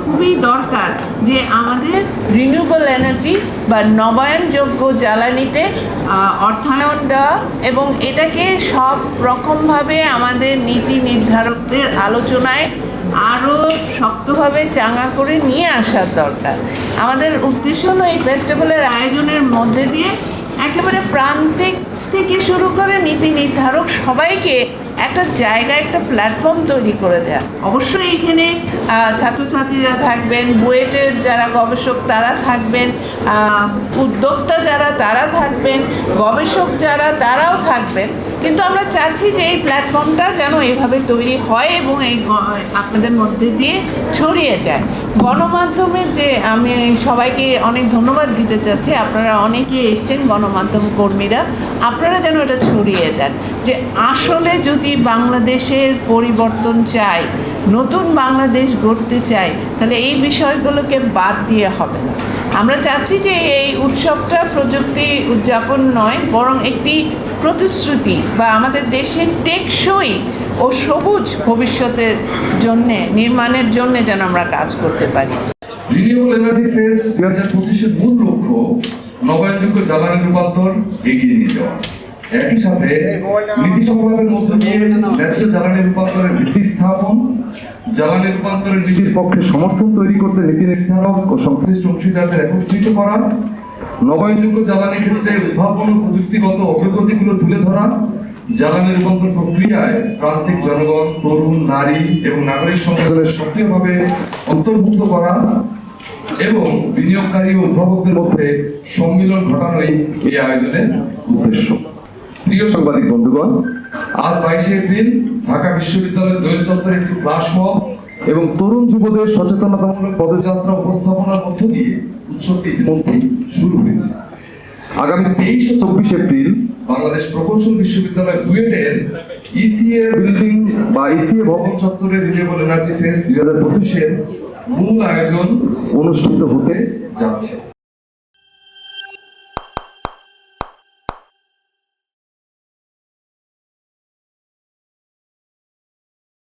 খুবই দরকার যে আমাদের রিনিউবল এনার্জি বা নবায়নযোগ্য জ্বালানিতে অর্থায়ন দেওয়া এবং এটাকে সব রকমভাবে আমাদের নীতি নির্ধারকদের আলোচনায় আরও শক্তভাবে চাঙা করে নিয়ে আসার দরকার। আমাদের উদ্দেশ্য হলো এই ফেস্টিভ্যালের আয়োজনের মধ্যে দিয়ে একেবারে প্রান্তিক থেকে শুরু করে নীতি নির্ধারক সবাইকে একটা জায়গা একটা প্ল্যাটফর্ম তৈরি করে দেয়া। অবশ্যই এখানে ছাত্রছাত্রীরা থাকবেন, বুয়েটের যারা গবেষক তারা থাকবেন উদ্যোক্তা যারা তারা থাকবেন, গবেষক যারা তারাও থাকবেন। কিন্তু আমরা চাচ্ছি যে এই প্ল্যাটফর্মটা যেন এভাবে তৈরি হয় এবং এই আপনাদের মধ্যে দিয়ে ছড়িয়ে যায়। গণমাধ্যমে যে আমি সবাইকে অনেক ধন্যবাদ দিতে চাচ্ছি, আপনারা অনেকে এসছেন গণমাধ্যম কর্মীরা, আপনারা যেন এটা ছড়িয়ে দেন। যে আসলে যদি বাংলাদেশের পরিবর্তন চাই, নতুন বাংলাদেশ গড়তে চাই, তাহলে এই বিষয়গুলোকে বাদ দিয়ে হবে না। আমরা চাচ্ছি যে এই উৎসবটা প্রযুক্তি উদযাপন নয়, বরং একটি প্রতিশ্রুতি বা আমাদের দেশের টেকসই ও সবুজ ভবিষ্যতের জন্যে, নির্মাণের জন্য যেন আমরা কাজ করতে পারি। মূল লক্ষ্য নবায়নযোগ্য জ্বালানি রূপান্তর এগিয়ে নিয়ে যাওয়া। একই সাথে নীতি সংলাপের মধ্য দিয়ে ন্যায্য জ্বালানি রূপান্তরের ভিত্তি স্থাপন, জ্বালানি রূপান্তরের নীতির পক্ষে সমর্থন তৈরি করতে নীতি নির্ধারক ও সংশ্লিষ্ট অংশীদারদের একত্রিত করা, নবায়নযোগ্য জ্বালানি ক্ষেত্রে উদ্ভাবন ও প্রযুক্তিগত অগ্রগতিগুলো তুলে ধরা, জ্বালানি রূপান্তর প্রক্রিয়ায় প্রান্তিক জনগণ, তরুণ, নারী এবং নাগরিক সংগঠনের সক্রিয়ভাবে অন্তর্ভুক্ত করা এবং বিনিয়োগকারী ও উদ্ভাবকদের মধ্যে সম্মিলন ঘটানোই এই আয়োজনের উদ্দেশ্য। প্রিয় সাংবাদিক বন্ধুগণ, আজ বাইশে এপ্রিল ঢাকা বিশ্ববিদ্যালয়ের দোয়েল চত্বরে একটি ফ্লাশ মব এবং তরুণ যুবদের সচেতনতামূলক পদযাত্রা উপস্থাপনার মধ্য দিয়ে উৎসবটি ইতিমধ্যেই শুরু হয়েছে। আগামী তেইশ ও চব্বিশ এপ্রিল বাংলাদেশ প্রকৌশল বিশ্ববিদ্যালয় বুয়েটের ইসিএ বিল্ডিং বা ইসিএ ভবন চত্বরে রিনিউয়েবল এনার্জি ফেস্ট দুই হাজার পঁচিশের মূল আয়োজন অনুষ্ঠিত হতে যাচ্ছে।